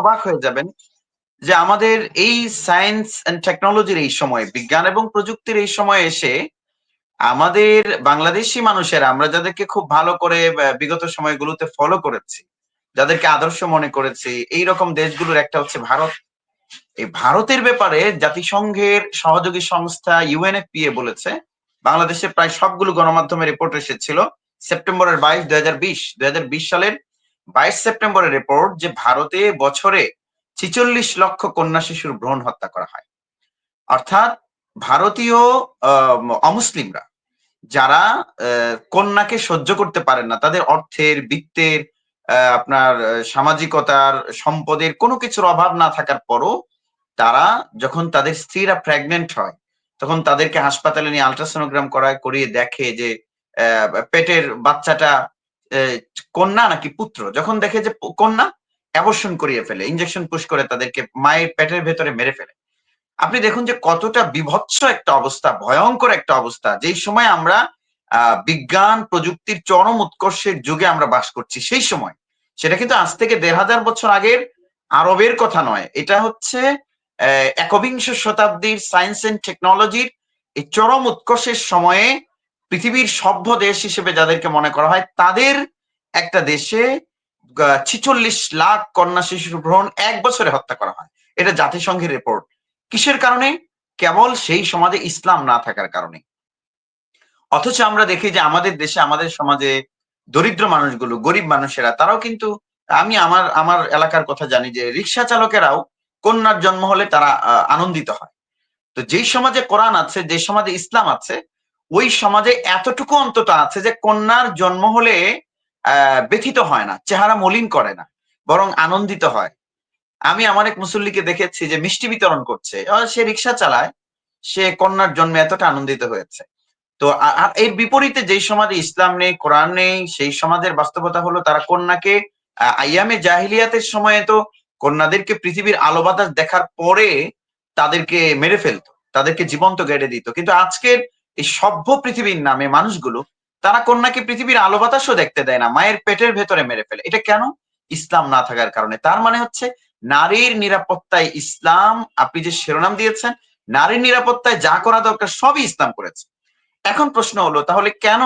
অবাক হয়ে যাবেন যে আমাদের এই সায়েন্স এন্ড টেকনোলজির এই সময়, বিজ্ঞান এবং প্রযুক্তির এই সময় এসে আমাদের বাংলাদেশি মানুষের, আমরা যাদেরকে খুব ভালো করে বিগত সময়গুলোতে ফলো করেছি, যাদেরকে আদর্শ মনে করেছি এই রকম দেশগুলোর একটা হচ্ছে ভারত। এই ভারতের ব্যাপারে জাতিসংঘের সহযোগী সংস্থা ইউএনএফপিএ বলেছে, বাংলাদেশে প্রায় সবগুলো গণমাধ্যমে রিপোর্ট এসেছিল, সেপ্টেম্বরের বাইশ, দুই হাজার বিশ, দুই হাজার বিশ সালের বাইশ সেপ্টেম্বরের রিপোর্ট যে ভারতে বছরে ছিচল্লিশ লক্ষ কন্যা শিশুর ভ্রূণ হত্যা করা হয়। অর্থাৎ ভারতীয় অমুসলিমরা যারা কন্যাকে সহ্য করতে পারেন না, তাদের অর্থের, বৃত্তের আপনার, সামাজিকতার, সম্পদের কোনো কিছুর অভাব না থাকার পরও তারা যখন তাদের স্ত্রীরা প্রেগনেন্ট হয়, তখন তাদেরকে হাসপাতালে নিয়ে আলট্রাসোনোগ্রাম করায়, করিয়ে দেখে যে পেটের বাচ্চাটা কন্যা নাকি পুত্র? যখন দেখে যে কন্যা অ্যাবর্শন করিয়ে ফেলে ইঞ্জেকশন পুশ করে তাদেরকে মায়ের পেটের ভেতরে মেরে ফেলে। আপনি দেখুন যে কতটা বিভৎস একটা অবস্থা, ভয়ঙ্কর একটা অবস্থা, যেই সময় আমরা বিজ্ঞান, প্রযুক্তির চরম উৎকর্ষের যুগে আমরা বাস করছি, সেই সময়। সেটা কিন্তু আজ থেকে দেড় হাজার বছর আগের আরবের কথা নয়। এটা হচ্ছে একবিংশ শতাব্দীর সায়েন্স এন্ড টেকনোলজির এই চরম উৎকর্ষের সময়ে পৃথিবীর সভ্য দেশ হিসেবে যাদেরকে মনে করা হয়, তাদের একটা দেশে ছিচল্লিশ লাখ কন্যা শিশুর ভ্রমণ এক বছরে হত্যা করা হয়। এটা জাতিসংঘের রিপোর্ট কিসের কারণে? কেবল সেই সমাজে ইসলাম না থাকার কারণে। অথচ আমরা দেখি যে আমাদের দেশে, আমাদের সমাজে দরিদ্র মানুষগুলো, গরিব মানুষেরা, তারাও কিন্তু, আমি আমার আমার এলাকার কথা জানি যে রিক্সা চালকেরাও কন্যার জন্ম হলে তারা আনন্দিত হয়। তো যেই সমাজে কোরআন আছে যে সমাজে ইসলাম আছে ওই সমাজে এতটুকু অন্তত আছে যে কন্যার জন্ম হলে ব্যথিত হয় না, চেহারা মলিন করে না, বরং আনন্দিত হয়। আমি আমার এক মুসল্লিকে দেখেছি যে মিষ্টি বিতরণ করছে। সে রিক্সা চালায়, সে কন্যার জন্মে এতটা আনন্দিত হয়েছে। তো আর এর বিপরীতে যেই সমাজে ইসলাম নেই, কোরআন নেই, সেই সমাজের বাস্তবতা হলো তারা কন্যাকে আইয়ামে জাহিলিয়াতের সময়ে তো কন্যাদেরকে পৃথিবীর আলো বাতাস দেখার পরে তাদেরকে মেরে ফেলতো, তাদেরকে জীবন্ত গেড়ে দিত। কিন্তু আজকের এই সভ্য পৃথিবীর নামে মানুষগুলো, তারা কন্যাকে পৃথিবীর আলো বাতাসও দেখতে দেয় না, মায়ের পেটের ভেতরে মেরে ফেলে। এটা কেন? ইসলাম না থাকার কারণে। তার মানে হচ্ছে, নারীর নিরাপত্তায় ইসলাম, আপনি যে শিরোনাম দিয়েছেন, নারীর নিরাপত্তায় যা করা দরকার সবই ইসলাম করেছে। এখন প্রশ্ন হলো, তাহলে কেন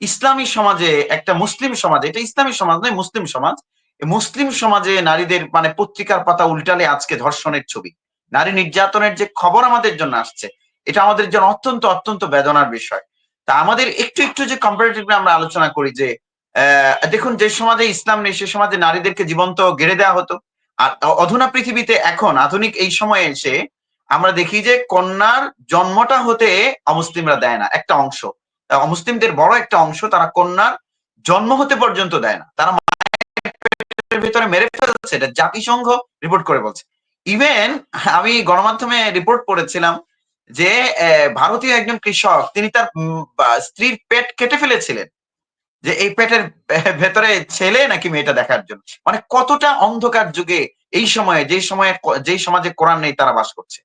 ইসলামী সমাজে, একটা মুসলিম সমাজে, এটা ইসলামী সমাজ নয়, মুসলিম সমাজ মুসলিম সমাজে নারীদের মানে পত্রিকার পাতা উল্টালে আজকে ধর্ষণের ছবি। নারী নির্যাতনের যে খবর আমাদের জন্য আসছে এটা আমাদের জন্য অত্যন্ত অত্যন্ত বেদনার বিষয়। তা আমাদের একটু একটু যে কম্পারেটিভলি আমরা আলোচনা করি যে দেখুন, যে সমাজে ইসলাম নেই, সে সমাজে নারীদেরকে জীবন্ত গেড়ে দেওয়া হতো। আর অধুনা পৃথিবীতে এখন আধুনিক এই সময়ে এসে আমরা দেখি যে কন্যার জন্মটা হতে অমুসলিমরা দেয় না, একটা অংশ। অমুসলিমদের বড় একটা অংশ তারা কন্যার জন্ম হতে পর্যন্ত দেয় না। তারা ভিতরে মেরে ফেলছে, এটা জাতিসংঘ রিপোর্ট করে বলছে। ইভেন আমি গণমাধ্যমে রিপোর্ট পড়েছিলাম যে ভারতীয় একজন কৃষক, তিনি তার স্ত্রীর পেট কেটে ফেলেছিলেন। যে, এই পেটের ভেতরে ছেলে নাকি মেয়েটা দেখার জন্য। মানে কতটা অন্ধকার যুগে এই সময়ে যেই সময়ে যেই সমাজে কোরআন নেই, তারা বাস করছে।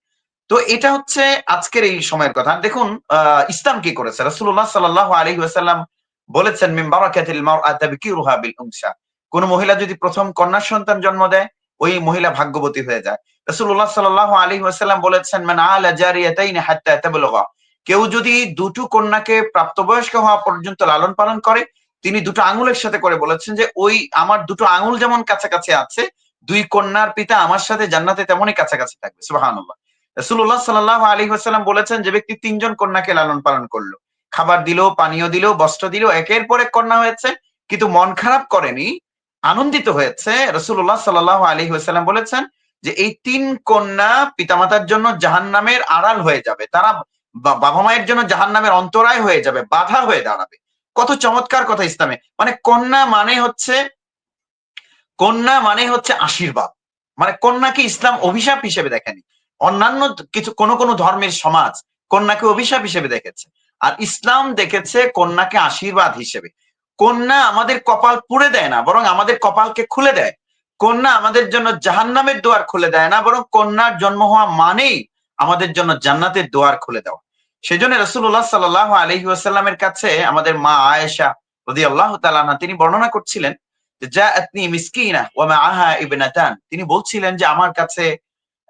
তো এটা হচ্ছে আজকের এই সময়ের কথা। দেখুন, আহ, ইসলাম কি করেছে? রাসূলুল্লাহ সাল্লাল্লাহু আলাইহি ওয়াসাল্লাম বলেছেন বারাকাতিল মারআতি বিকিরুহা বিল উনসা। কোন মহিলা যদি প্রথম কন্যা সন্তান জন্ম দেয় ওই মহিলা ভাগ্যবতী হয়ে যায়। রাসূলুল্লাহ সাল্লাল্লাহু আলাইহি ওয়াসাল্লাম বলেছেন, মান আলা জারিয়াতাইন হাত্তা তাবলুগা। কেউ যদি দুটো কন্যাকে প্রাপ্তবয়স্ক হওয়া পর্যন্ত লালন পালন করে, তিনি দুটো আঙুলের সাথে করে বলেছেন যে, ওই আমার দুটো আঙুল যেমন কাছাকাছি আছে, দুই কন্যার পিতা আমার সাথে জান্নাতে তেমনই কাছাকাছি থাকবে। সুবহানাল্লাহ। রাসূলুল্লাহ সাল্লাল্লাহু আলী ওয়াসাল্লাম বলেছেন যে, ব্যক্তি তিনজন কন্যাকে লালন পালন করল। খাবার দিল, পানীয় দিল, বস্ত্র দিল, একের পর এক কন্যা হয়েছে, কিন্তু মন খারাপ করেনি আনন্দিত হয়েছে। রসুল্লাহ সাল্লাহ আলী ওয়াসাল্লাম বলেছেন যে এই তিন কন্যা পিতামাতার জন্য জাহান নামের আড়াল হয়ে যাবে। তারা বাবা মায়ের জন্য জাহান নামের অন্তরায় হয়ে যাবে, বাধা হয়ে দাঁড়াবে। কত চমৎকার কথা ইসলামে। মানে কন্যা মানে হচ্ছে, কন্যা মানে হচ্ছে আশীর্বাদ। মানে কন্যাকে ইসলাম অভিশাপ হিসেবে দেখেনি। অন্যান্য কিছু, কোন কোন ধর্মের সমাজ কন্যাকে অভিশাপ হিসেবে দেখেছে। আর ইসলাম দেখেছে কন্যাকে আশীর্বাদ হিসেবে। কন্যা আমাদের কপাল পুড়ে দেয় না বরং আমাদের কপালকে খুলে দেয়। কন্যা আমাদের জন্য জাহান্নামের দুয়ার খুলে দেয় না বরং কন্যার জন্ম হওয়া মানেই আমাদের জন্য জান্নাতের দুয়ার খুলে দেওয়া। সেই জন্য রসুল্লাহ সাল্লাহ আলহি আসাল্লামের কাছে আমাদের মা আয়েশা রদি আল্লাহ তালানা তিনি বর্ণনা করছিলেন যে জাআতনি মিসকিনা ওয়া মাআহা ইবনাতান। তিনি বলছিলেন যে আমার কাছে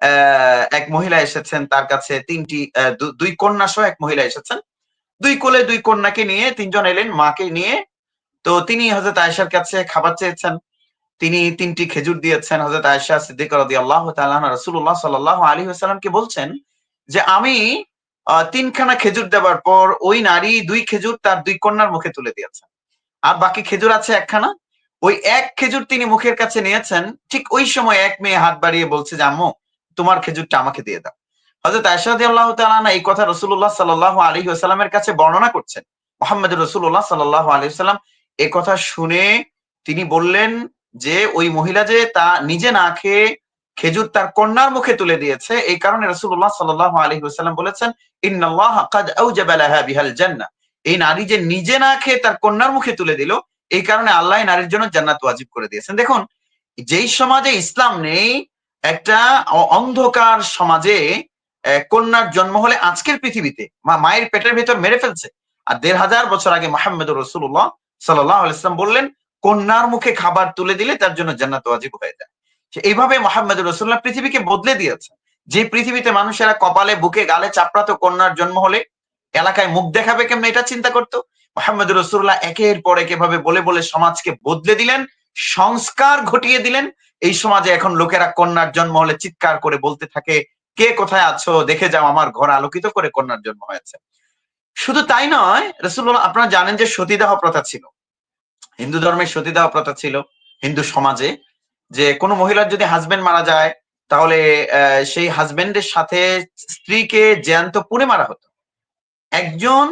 আহ, এক মহিলা এসেছেন তার কাছে তিনটি আহ, দুই কন্যা সহ এক মহিলা এসেছেন। দুই কোলে দুই কন্যাকে নিয়ে তিনজন এলেন মাকে নিয়ে তো তিনি হযরত আয়েশার কাছে খাবার চেয়েছেন। তিনি তিনটি খেজুর দিয়েছেন। হযরত আয়েশা সিদ্দিকা রাদিয়াল্লাহু তাআলা আনহা রাসূলুল্লাহ সাল্লাল্লাহু আলাইহি ওয়াসাল্লামকে বলছেন যে, আমি তিনখানা খেজুর দেওয়ার পর ওই নারী দুই খেজুর তার দুই কন্যার মুখে তুলে দিয়েছেন। আর বাকি খেজুর আছে একখানা? ওই এক খেজুর তিনি মুখের কাছে নিয়েছেন। ঠিক ওই সময় এক মেয়ে হাত বাড়িয়ে বলছে যে, আম্মু, তোমার খেজুরটা আমাকে দিয়ে দাও। হযরত আয়েশা রাদিয়াল্লাহু তাআলা আনহা এই কথা রসুল্লাহ সাল্লাল্লাহু আলাইহি ওয়াসাল্লামের কাছে বর্ণনা করছেন। মুহাম্মদুর রাসূলুল্লাহ সাল্লাল্লাহু আলাইহি ওয়াসাল্লাম এই কথা শুনে তিনি বললেন যে, ওই মহিলা যে তা নিজে না খেয়ে খেজুর তার কন্যার মুখে তুলে দিয়েছে, এই কারণে রাসূলুল্লাহ সাল্লাল্লাহু আলাইহি ওয়াসাল্লাম বলেছেন বিহাল এই নারী যে নিজে না খেয়ে তার কন্যার মুখে তুলে দিল, এই কারণে আল্লাহ নারীর জন্য জান্নাত ওয়াজিব করে দিয়েছেন। দেখুন, যেই সমাজে ইসলাম নেই, একটা অন্ধকার সমাজে কন্যার জন্ম হলে আজকের পৃথিবীতে মায়ের পেটের ভেতর মেরে ফেলছে। আর দেড় হাজার বছর আগে মোহাম্মদুর রসুল্লাহ সাল্লাহ ইসলাম বললেন, কন্যার মুখে খাবার তুলে দিলে তার জন্য জান্নাত ওয়াজিব হয়ে যায়। এইভাবে মোহাম্মদুর রসুল্লাহ পৃথিবীকে বদলে দিয়েছে। যে পৃথিবীতে মানুষেরা কপালে, বুকে, গালে চাপড়াতো কন্যার জন্ম হলে এলাকায় মুখ দেখাবে কেমন এটা চিন্তা করতো? মোহাম্মদ রসুল্লাহ একের পর এক এভাবে বলে বলে সমাজকে বদলে দিলেন, সংস্কার ঘটিয়ে দিলেন। এই সমাজে এখন লোকেরা কন্যার জন্ম হলে চিৎকার করে বলতে থাকে, কে কোথায় আছো? দেখে যাও, আমার ঘর আলোকিত করে কন্যার জন্ম হয়েছে। শুধু তাই নয় রসুল্লাহ আপনারা জানেন যে সতীদাহ প্রথা ছিল। হিন্দু ধর্মের সতীদাহ প্রথা ছিল, হিন্দু সমাজে, যে কোনো মহিলার যদি হাজবেন্ড মারা যায়, তাহলে সেই হাজবেন্ডের সাথে স্ত্রীকে জ্যান্ত পুড়ে মারা হতো। একজন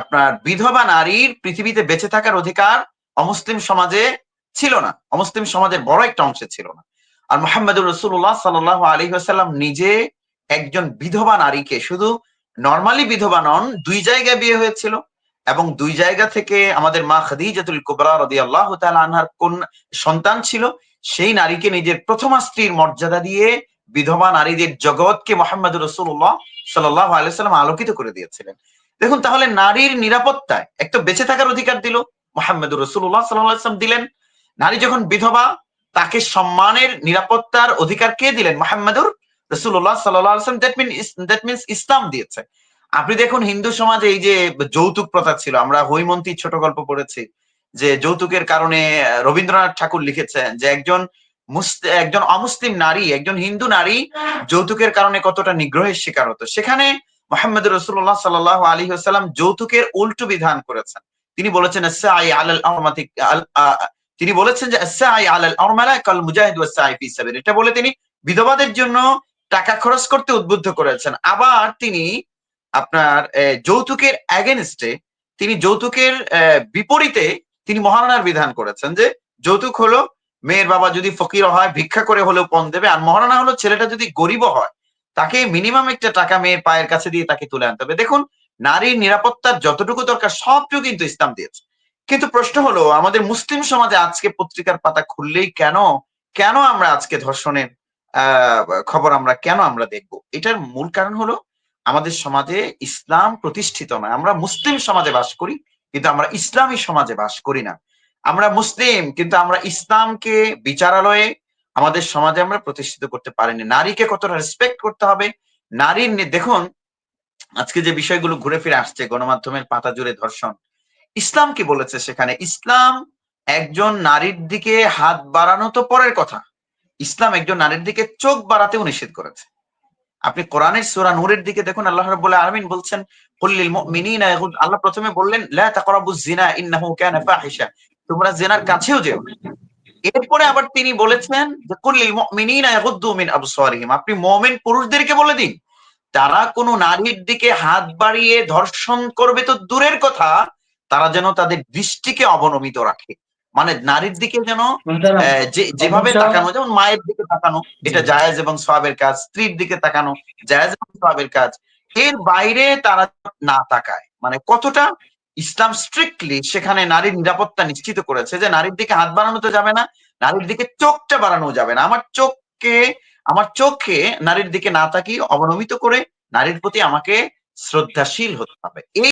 আপনার বিধবা নারীর পৃথিবীতে বেঁচে থাকার অধিকার অমুসলিম সমাজে ছিল না। অমুসলিম সমাজের বড় একটা অংশে ছিল না। আর মোহাম্মদুর রসুল্লাহ সাল্লাহ আলী আসাল্লাম নিজে একজন বিধবা নারীকে শুধু নর্মালি বিধবা নন, দুই জায়গায় বিয়ে হয়েছিল এবং দুই জায়গা থেকে আমাদের মা খাদিজাতুল কুবরা রদি আল্লাহ আনহার কোন সন্তান ছিল, সেই নারীকে নিজের প্রথমা স্ত্রীর মর্যাদা দিয়ে বিধবা নারীদের জগৎকে মোহাম্মদ রসুল্লাহ সাল্লাহ আলাইসাল্লাম আলোকিত করে দিয়েছিলেন। দেখুন, তাহলে নারীর নিরাপত্তায় একটা বেঁচে থাকার অধিকার দিল মোহাম্মদ রসুল্লাহ সাল্লাম দিলেন। নারী যখন বিধবা, তাকে সম্মানের নিরাপত্তার অধিকার কে দিলেন? মোহাম্মদুর রসুল্লাহ সাল্লাম that mean that means Islam দিয়েছে। আপনি দেখুন, হিন্দু সমাজে এই যে যৌতুক প্রথা ছিল, আমরা হৈমন্তী ছোট গল্প পড়েছি, যে যৌতুকের কারণে রবীন্দ্রনাথ ঠাকুর লিখেছেন যে একজন একজন অমুসলিম নারী, একজন হিন্দু নারী যৌতুকের কারণে কতটা নিগ্রহের শিকার হতো। সেখানে মোহাম্মদ রসুল্লাহ সাল্লাহ আলী আসাল্লাম যৌতুকের উল্টো বিধান করেছেন। তিনি বলেছেন "আস-সাই আল- তিনি বলেছেন যে "আস-সাই আলাল মুজাহিদ এটা বলে তিনি বিধবাদের জন্য টাকা খরচ করতে উদ্বুদ্ধ করেছেন। আবার তিনি আপনার যৌতুকের অ্যাগেনস্টে তিনি যৌতুকের বিপরীতে তিনি মহারণার বিধান করেছেন যে যৌতুক হলো মেয়ের বাবা যদি ফকির হয়, ভিক্ষা করে হলেও পণ দেবে। আর মহারণা হলো ছেলেটা যদি গরিব হয়, তাকে মিনিমাম একটা টাকা মেয়ের পায়ের কাছে দিয়ে তাকে তুলে আনতে হবে। দেখুন, নারীর নিরাপত্তার যতটুকু দরকার, সবটুকু কিন্তু ইসলাম দিয়েছে। কিন্তু প্রশ্ন হলো, আমাদের মুসলিম সমাজে আজকে পত্রিকার পাতা খুললেই কেন? কেন আমরা আজকে ধর্ষণের খবর আমরা কেন আমরা দেখব? এটার মূল কারণ হলো আমাদের সমাজে ইসলাম প্রতিষ্ঠিত নয়। আমরা মুসলিম সমাজে বাস করি, কিন্তু আমরা ইসলামী সমাজে বাস করি না। আমরা মুসলিম, কিন্তু আমরা ইসলামকে বিচারালয়ে আমাদের সমাজে আমরা প্রতিষ্ঠিত করতে পারিনি। নারীকে কতটা রেসপেক্ট করতে হবে? নারীর দেখুন, আজকে যে বিষয়গুলো ঘুরে ফিরে আসছে, গণমাধ্যমের পাতা জুড়ে ধর্ষণ, ইসলাম কি বলেছে সেখানে? ইসলাম একজন নারীর দিকে হাত বাড়ানো তো পরের কথা। ইসলাম একজন নারীর দিকে চোখ বাড়াতেও নিষেধ করেছে। আপনি কোরআনের সূরা নূরের দিকে দেখুন, আল্লাহ রাব্বুল আলামিন বলছেন কুল্লিল মুমিনিনা আল্লাহ প্রথমে বললেন, লা তাকরাবুজ জিনা ইন্নাহু কানা ফাহিশা। তোমরা জেনার কাছেও যেও। এরপরে আবার তিনি বলেছেন যে কুল্লিল মুমিনিনা ইয়াগুদ্দু মিন আবসারিহিম। আপনি মুমিন পুরুষদেরকে বলে দিন, তারা কোনো নারীর দিকে হাত বাড়িয়ে ধর্ষণ করবে তো দূরের কথা, তারা যেন তাদের দৃষ্টিকে অবনমিত রাখে। মানে নারীর দিকে যেন যেভাবে তাকানো যেমন মায়ের দিকে তাকানো এটা জায়েজ এবং সওয়াবের কাজ স্ত্রীর দিকে তাকানো জায়েজ এবং সওয়াবের কাজ এর বাইরে তারা না তাকায়। মানে কতটা ইসলাম স্ট্রিক্টলি সেখানে নারীর নিরাপত্তা নিশ্চিত করেছে যে নারীর দিকে হাত বাড়ানো তো যাবে না নারীর দিকে চোখটা বাড়ানো যাবে না। আমার চোখকে আমার চোখে নারীর দিকে না তাকিয়ে অবনমিত করে নারীর প্রতি আমাকে শ্রদ্ধাশীল হতে হবে। এই